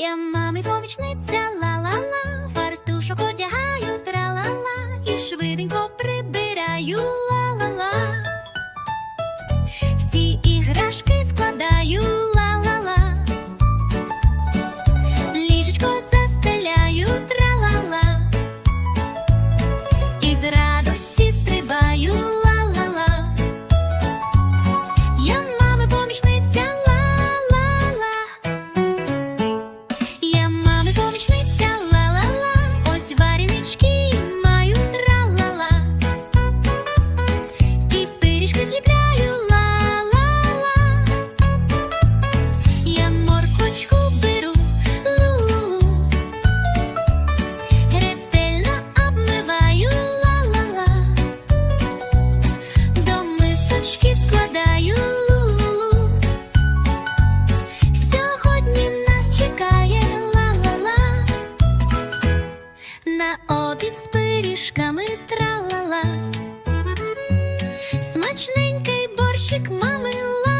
Я мамі помічниця ла-ла-ла, фартушок одягаю, тра-ла-ла і швиденько прибираю. обід з пиріжками тралала, смачненький борщик мамила.